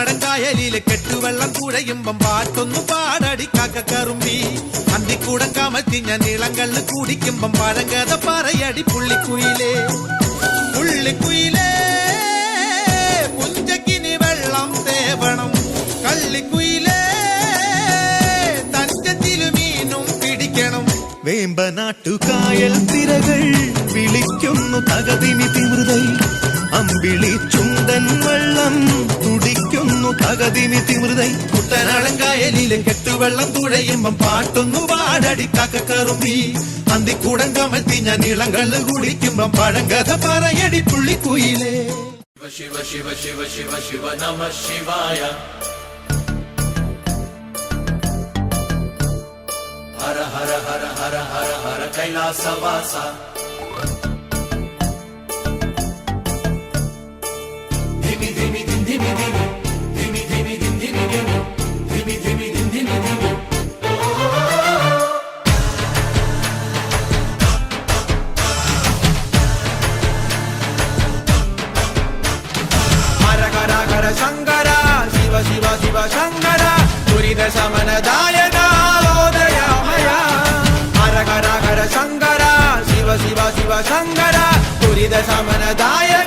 കുട്ടനാടൻ കായലിലെ കെട്ടുവെള്ളം കുഴയുമ്പം പാട്ടൊന്നു പാടടി കാക്കക്കറുമ്പി അന്തിക്കൂടം കമത്തി ഞാൻ ഇളങ്കള്ള് കുടിക്കുമ്പം പഴങ്കഥ പറയടി പുള്ളിക്കുയിലേ. പുള്ളിക്കുയിലേ പുഞ്ചക്കിനി വെള്ളം തേവണം. കള്ളിക്കുയിലേ തഞ്ചത്തിലു മീനും പിടിക്കണം. വേമ്പനാട്ടുകായൽ തിരകൾ വിളിക്കുന്നു തകതിനി തിമൃതൈ അമ്പിളി ചുണ്ടൻ വെള്ളം തകതിനി തിമൃതൈ. കുട്ടനാടൻകായലിലെ കെട്ടുവെള്ളം തുഴയുമ്പം പാട്ടൊന്നു പാടടി കാക്കക്കറുമ്പി അന്തിക്കൂടം കമത്തി ഞാൻ ഇളങ്കള്ള് കുടിക്കുമ്പം പഴങ്കഥ പറയടി പുള്ളിക്കുയിലേ. ശിവ ശിവ ശിവ ശിവ ശിവ നമ ശിവായ. ഹര ഹര ഹര ഹര ഹര ഹര കൈലാസവാസ. ധിമി ധിമി ധിമി ധിമി. ശിവ ശിവ ശങ്കര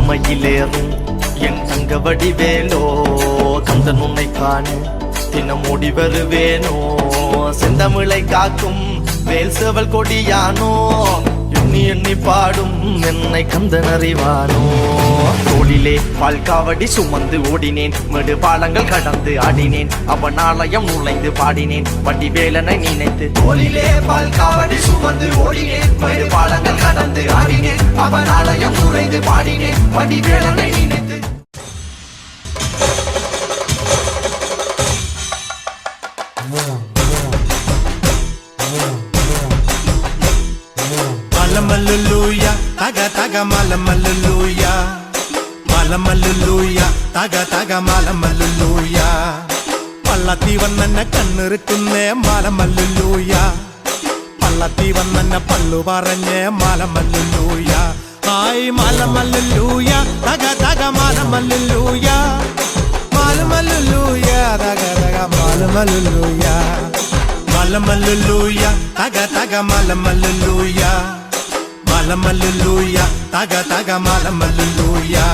மயிலேறும் என் தங்க வடிவேலோ கந்தன் உன்னை காண தினம் ஓடி வருவேனோ. செந்தமிழை காக்கும் வேல் செவல் கொடியானோ எண்ணி எண்ணி பாடும் என்னை கந்தன் அறிவானோ தோளிலே பால்காவடி சுமந்து ஓடினேன். மெடு பாலங்கள் கடந்து ஆடினேன். அவன் ஆலயம் நுழைந்து பாடினேன். வண்டி வேலனை நினைத்து தோளிலே பால்காவடி சுமந்து ஓடினேன். மெடு பாலங்கள் கடந்து ஆடினேன். அவன் ஆலயம் நுழைந்து பாடினேன். வண்டி வேலனை நினைத்து തക മലമല്ലുലൂയ മലമല്ലുലൂയ തക തക മലമല്ലുലൂയ പള്ളത്തി വന്നെന്നെ കണ്ണിറുക്കുന്നേ മലമല്ലുലൂയ പള്ളത്തി വന്നെന്നെ പള്ളു പറഞ്ഞേ മലമല്ലുലൂയ ആയി മലമല്ലുലൂയ തക തക മലമല്ലുലൂയ മലമല്ലുലൂയ തക തക മലമല്ലുലൂയ മലമല്ലുലൂയ തക തക మలమల్లులుయా తగ తగ మలమల్లులుయా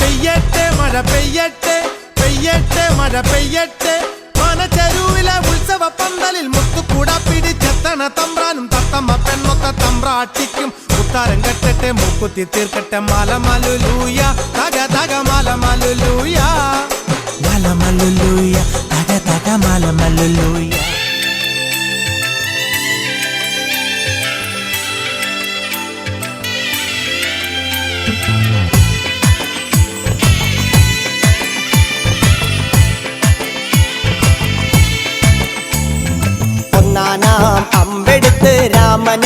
பெய்யட்டே மழை பெய்யட்டே பெய்யட்டே மழை பெய்யட்டே மனச்சருவில உற்சவ பந்தலில் முத்து கூட பிடி പിടിച്ചെത്തണ തമ്പ്രാനും തത്തമ്മ പെണ്ണൊത്ത തമ്പ്രാട്ടിക്കും മുത്താരം കെട്ടട്ടെ മുക്കുത്തി തീർക്കട്ടെ മലമലുലൂയ തക തക മലമലുലൂയ മലമലുലൂയ തക തക മലമലുലൂയ ഒന്നാനാം